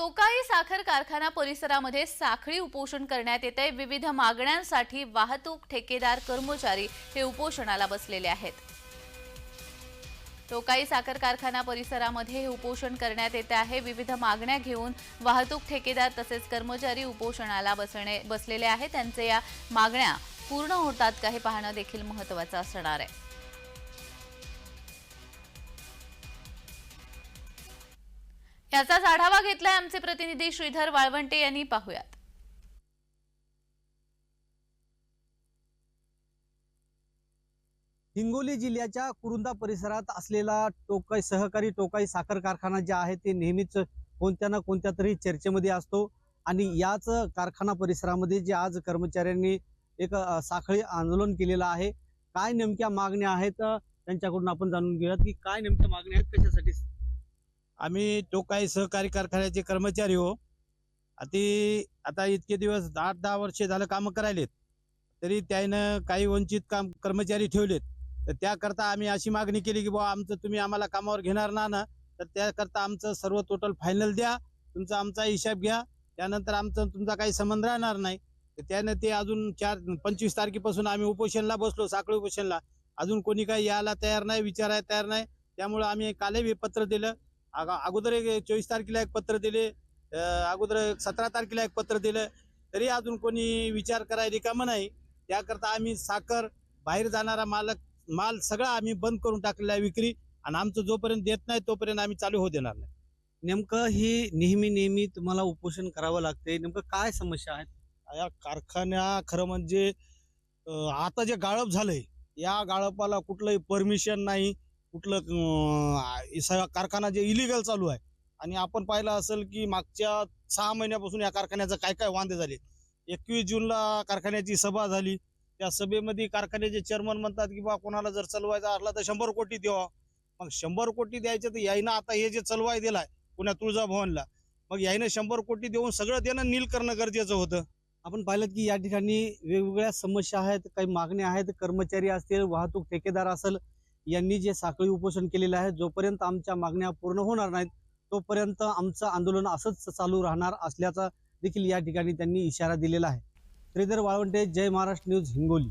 टोकाई साखर कारखाना परिसरामध्ये साखळी उपोषण करण्यात येत आहे विविध मागण्यांसाठी वाहतूक ठेकेदार कर्मचारी हे उपोषणाला बसलेले आहेत. टोकाई साखर कारखाना परिसरामध्ये हे उपोषण करण्यात येते आहे. विविध मागण्या घेऊन वाहतूक ठेकेदार तसेच कर्मचारी उपोषणाला बसणे बसलेले आहेत. त्यांचे या मागण्या पूर्ण होतात का हे पाहणं देखील महत्त्वाचं असणार आहे. याचाच आढावा घेतलाय आमचे प्रतिनिधी श्रीधर वाळवंटे यांनी. पाहुयात. हिंगोली जिल्ह्याच्या कुरुंदा परिसरात असलेला टोकाई सहकारी टोकाई साखर कारखाना जे आहे ते नेहमीच कोणत्या ना कोणत्या तरी चर्चेमध्ये असतो. आणि याच कारखाना परिसरामध्ये जे आज कर्मचाऱ्यांनी एक साखळी आंदोलन केलेलं आहे. काय नेमक्या मागण्या आहेत त्यांच्याकडून आपण जाणून घेऊयात की काय नेमक्या मागण्या आहेत कशासाठी आम्ही टोकाई सहकारी कारखान्याचे कर्मचारी हो. अति आता इतके दिवस आठ दहा वर्षे झालं कामं करायलेत. तरी त्यानं काही वंचित काम कर्मचारी ठेवलेत. तर त्याकरता आम्ही अशी मागणी केली की बुवा आमचं तुम्ही आम्हाला कामावर घेणार ना ना तर त्याकरता आमचं सर्व टोटल फायनल द्या. तुमचा आमचा हिशाब घ्या. त्यानंतर आमचं तुमचा काही संबंध राहणार नाही. तर त्यानं ते अजून चार पंचवीस तारखेपासून आम्ही उपोषणला बसलो साखळी उपोषणला. अजून कोणी काही यायला तयार नाही विचारायला तयार नाही. त्यामुळं आम्ही कालही पत्र दिलं. अगोदर एक चोवीस तारखेला एक पत्र दिले अगोदर सतरा तारखेला एक पत्र दिलं. तरी अजून कोणी विचार करायला रिकामं नाही. त्याकरता आम्ही साखर बाहेर जाणारा मालक माल सगळा आम्ही बंद करून टाकलेला आहे विक्री. आणि आमचं जोपर्यंत देत नाही तोपर्यंत आम्ही चालू होऊ देणार नाही. नेमकं ही नेहमी नेहमी तुम्हाला उपोषण करावं लागते नेमकं काय समस्या आहेत? या कारखान्या खरं म्हणजे आता जे गाळप झालंय या गाळपाला कुठलंही परमिशन नाही. कुठलं कारखाना जे इलिगल चालू आहे. आणि आपण पाहिलं असेल की मागच्या सहा महिन्यापासून या कारखान्याचं काय काय वांदे झाले. एकवीस जूनला कारखान्याची सभा झाली. त्या सभेमध्ये कारखान्याचे चेअरमन म्हणतात की बा कोणाला जर चलवायचा असला तर शंभर कोटी द्यावा. मग शंभर कोटी द्यायचे तर यायनं आता हे जे चलवाय दिलाय पुण्या तुळजाभवनला मग यायनं शंभर कोटी देऊन सगळं देणं नील करणं गरजेचं होतं. आपण पाहिलं की या ठिकाणी वेगवेगळ्या समस्या आहेत काही मागण्या आहेत कर्मचारी असतील वाहतूक ठेकेदार असेल यांनी जे साखळी उपोषण केलेलं आहे जोपर्यंत आमच्या मागण्या पूर्ण होणार नाहीत तोपर्यंत आमचं आंदोलन असंच चालू राहणार असल्याचा देखील या ठिकाणी त्यांनी इशारा दिलेला आहे. श्रीधर वाळवंटे जय महाराष्ट्र न्यूज हिंगोली.